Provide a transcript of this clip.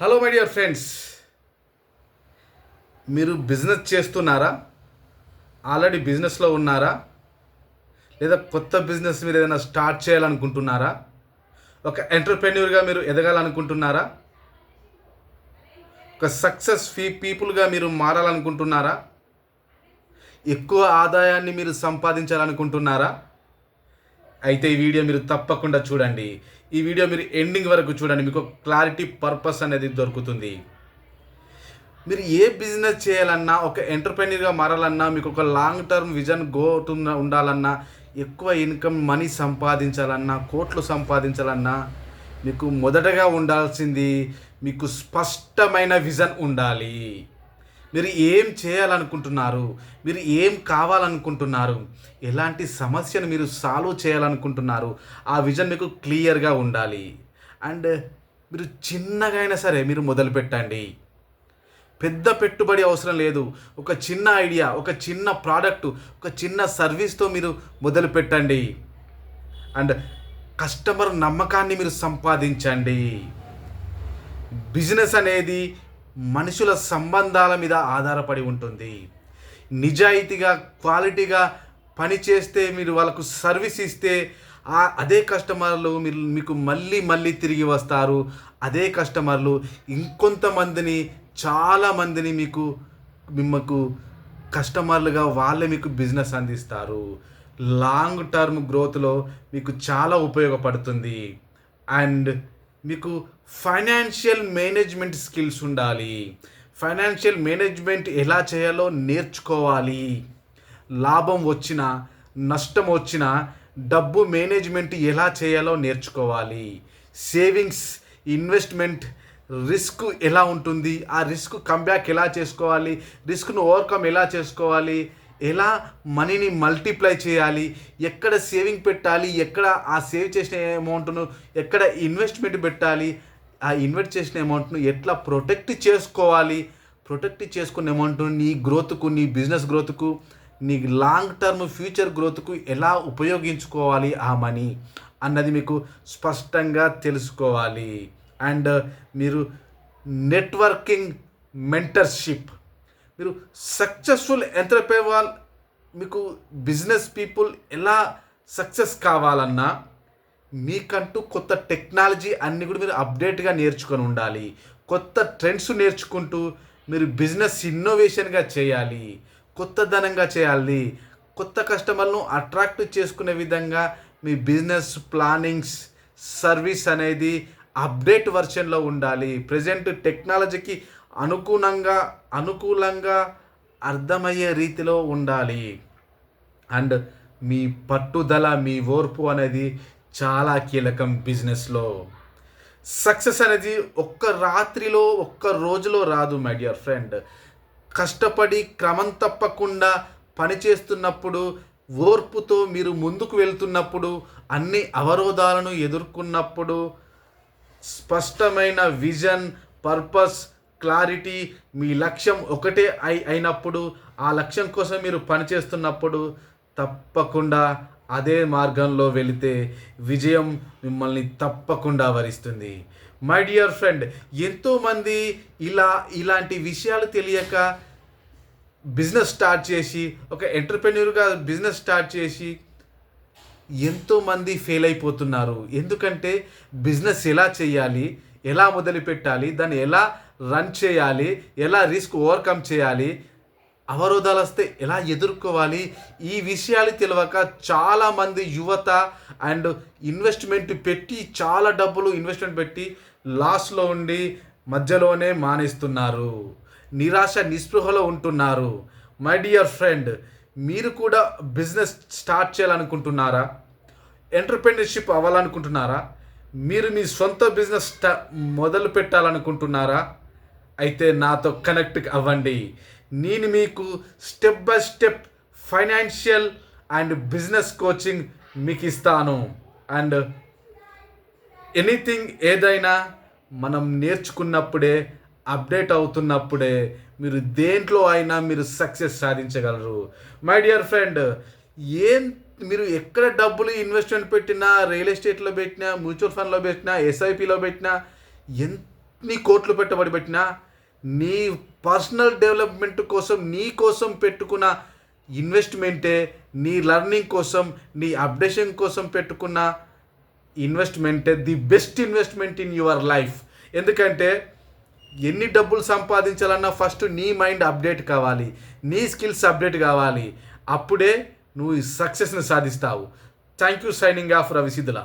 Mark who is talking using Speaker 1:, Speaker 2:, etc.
Speaker 1: Hello my dear friends మీరు business చేస్తున్నారా? Already బిజినెస్లో ఉన్నారా? లేదా కొత్త బిజినెస్ మీరు ఏదైనా స్టార్ట్ చేయాలనుకుంటున్నారా? ఒక ఎంటర్ప్రెన్యూర్గా మీరు ఎదగాలనుకుంటున్నారా? ఒక సక్సెస్ ఫీ పీపుల్గా మీరు మారాలనుకుంటున్నారా? ఎక్కువ ఆదాయాన్ని మీరు సంపాదించాలనుకుంటున్నారా? అయితే ఈ వీడియో మీరు తప్పకుండా చూడండి. ఈ వీడియో మీరు ఎండింగ్ వరకు చూడండి. మీకు క్లారిటీ పర్పస్ అనేది దొరుకుతుంది. మీరు ఏ బిజినెస్ చేయాలన్నా ఒక ఎంటర్ప్రెన్యూర్గా మారాలన్నా మీకు ఒక లాంగ్ టర్మ్ విజన్ గో ఉండాలన్నా ఎక్కువ ఇన్కమ్ మనీ సంపాదించాలన్నా కోట్లు సంపాదించాలన్నా మీకు మొదటగా ఉండాల్సింది మీకు స్పష్టమైన విజన్ ఉండాలి. మీరు ఏం చేయాలనుకుంటున్నారు? మీరు ఏం కావాలనుకుంటున్నారు? ఎలాంటి సమస్యను మీరు సాల్వ్ చేయాలనుకుంటున్నారు? ఆ విజన్ మీకు క్లియర్గా ఉండాలి. అండ్ మీరు చిన్నగా అయినా సరే మీరు మొదలు పెట్టండి. పెద్ద పెట్టుబడి అవసరం లేదు. ఒక చిన్న ఐడియా ఒక చిన్న ప్రోడక్ట్ ఒక చిన్న సర్వీస్తో మీరు మొదలు పెట్టండి. అండ్ కస్టమర్ నమ్మకాన్ని మీరు సంపాదించండి. బిజినెస్ అనేది మనుషుల సంబంధాల మీద ఆధారపడి ఉంటుంది. నిజాయితీగా క్వాలిటీగా పని చేస్తే మీరు వాళ్ళకు సర్వీస్ ఇస్తే అదే కస్టమర్లు మీరు మీకు మళ్ళీ మళ్ళీ తిరిగి వస్తారు. అదే కస్టమర్లు ఇంకొంతమందిని చాలామందిని మీకు మిమ్మకు కస్టమర్లుగా వాళ్ళే మీకు బిజినెస్ అందిస్తారు. లాంగ్ టర్మ్ గ్రోత్లో మీకు చాలా ఉపయోగపడుతుంది. అండ్ మీకు ఫైనాన్షియల్ మేనేజ్మెంట్ స్కిల్స్ ఉండాలి. ఫైనాన్షియల్ మేనేజ్మెంట్ ఎలా చేయాలో నేర్చుకోవాలి. లాభం వచ్చినా నష్టం వచ్చినా డబ్బు మేనేజ్మెంట్ ఎలా చేయాలో నేర్చుకోవాలి. సేవింగ్స్ ఇన్వెస్ట్మెంట్ రిస్క్ ఎలా ఉంటుంది? ఆ రిస్క్ కంబ్యాక్ ఎలా చేసుకోవాలి? రిస్క్ను ఓవర్కమ్ ఎలా చేసుకోవాలి? ఎలా మనీని మల్టిప్లై చేయాలి? ఎక్కడ సేవింగ్ పెట్టాలి? ఎక్కడ ఆ సేవ్ చేసిన అమౌంట్ను ఎక్కడ ఇన్వెస్ట్మెంట్ పెట్టాలి? ఆ ఇన్వెస్ట్ చేసిన అమౌంట్ను ఎట్లా ప్రొటెక్ట్ చేసుకోవాలి? ప్రొటెక్ట్ చేసుకున్న అమౌంట్ను నీ గ్రోత్కు నీ బిజినెస్ గ్రోత్కు నీ లాంగ్ టర్మ్ ఫ్యూచర్ గ్రోత్కు ఎలా ఉపయోగించుకోవాలి ఆ మనీ అన్నది మీకు స్పష్టంగా తెలుసుకోవాలి. అండ్ మీరు నెట్వర్కింగ్ మెంటర్షిప్ మీరు సక్సెస్ఫుల్ ఎంటర్ప్రైవాల్ మీకు బిజినెస్ పీపుల్ ఎలా సక్సెస్ కావాలన్నా మీకంటూ కొత్త టెక్నాలజీ అన్ని కూడా మీరు అప్డేట్గా నేర్చుకొని ఉండాలి. కొత్త ట్రెండ్స్ నేర్చుకుంటూ మీరు బిజినెస్ ఇన్నోవేషన్గా చేయాలి. కొత్త ధనంగా చేయాలి. కొత్త కస్టమర్లను అట్రాక్ట్ చేసుకునే విధంగా మీ బిజినెస్ ప్లానింగ్స్ సర్వీస్ అనేది అప్డేట్ వర్షన్లో ఉండాలి. ప్రజెంట్ టెక్నాలజీకి అనుగుణంగా అనుకూలంగా అర్థమయ్యే రీతిలో ఉండాలి. అండ్ మీ పట్టుదల మీ ఓర్పు అనేది చాలా కీలకం బిజినెస్లో. సక్సెస్ అనేది ఒక్క రాత్రిలో ఒక్క రోజులో రాదు మై డియర్ ఫ్రెండ్. కష్టపడి క్రమం తప్పకుండా పనిచేస్తున్నప్పుడు ఓర్పుతో మీరు ముందుకు వెళ్తున్నప్పుడు అన్ని అవరోధాలను ఎదుర్కొన్నప్పుడు స్పష్టమైన విజన్ పర్పస్ క్లారిటీ మీ లక్ష్యం ఒకటే అయి అయినప్పుడు ఆ లక్ష్యం కోసం మీరు పనిచేస్తున్నప్పుడు తప్పకుండా అదే మార్గంలో వెళితే విజయం మిమ్మల్ని తప్పకుండా వరిస్తుంది. మై డియర్ ఫ్రెండ్ ఎంతోమంది ఇలా ఇలాంటి విషయాలు తెలియక బిజినెస్ స్టార్ట్ చేసి ఒక ఎంటర్ప్రెన్యూర్గా బిజినెస్ స్టార్ట్ చేసి ఎంతోమంది ఫెయిల్ అయిపోతున్నారు. ఎందుకంటే బిజినెస్ ఎలా చేయాలి? ఎలా మొదలు పెట్టాలి దాన్ని ఎలా రన్ చేయాలి ఎలా రిస్క్ ఓవర్కమ్ చేయాలి అవరోధాలు వస్తే ఎలా ఎదుర్కోవాలి ఈ విషయాలు తెలియక చాలామంది యువత అండ్ ఇన్వెస్ట్మెంట్ పెట్టి చాలా డబ్బులు ఇన్వెస్ట్మెంట్ పెట్టి లాస్లో ఉండి మధ్యలోనే మానేస్తున్నారు. నిరాశ నిస్పృహలో ఉంటున్నారు. మై డియర్ ఫ్రెండ్ మీరు కూడా బిజినెస్ స్టార్ట్ చేయాలనుకుంటున్నారా? ఎంటర్ప్రెన్యూర్షిప్ అవ్వాలనుకుంటున్నారా? మీరు మీ సొంత బిజినెస్ మొదలు పెట్టాలనుకుంటున్నారా? అయితే నాతో కనెక్ట్ అవ్వండి. నేను మీకు step by step financial and business coaching మీకు ఇస్తాను. అండ్ ఎనీథింగ్ ఏదైనా మనం నేర్చుకున్నప్పుడే అప్డేట్ అవుతున్నప్పుడే మీరు దేంట్లో అయినా మీరు సక్సెస్ సాధించగలరు. మై డియర్ ఫ్రెండ్ ఏం మీరు ఎక్కడ డబ్బులు ఇన్వెస్ట్మెంట్ పెట్టినా రియల్ ఎస్టేట్లో పెట్టినా మ్యూచువల్ ఫండ్లో పెట్టినా ఎస్ఐపిలో పెట్టినా ఎన్ని కోట్లు పెట్టుబడి పెట్టినా నీ పర్సనల్ డెవలప్మెంట్ కోసం నీ కోసం పెట్టుకున్న ఇన్వెస్ట్మెంటే నీ లర్నింగ్ కోసం నీ అప్డేషన్ కోసం పెట్టుకున్న ఇన్వెస్ట్మెంటే the best investment in your life. ఎందుకంటే ఎన్ని డబ్బులు సంపాదించాలన్నా ఫస్ట్ నీ మైండ్ అప్డేట్ కావాలి నీ స్కిల్స్ అప్డేట్ కావాలి. అప్పుడే నువ్వు ఈ సక్సెస్ని సాధిస్తావు. Thank you signing off Ravisiddhula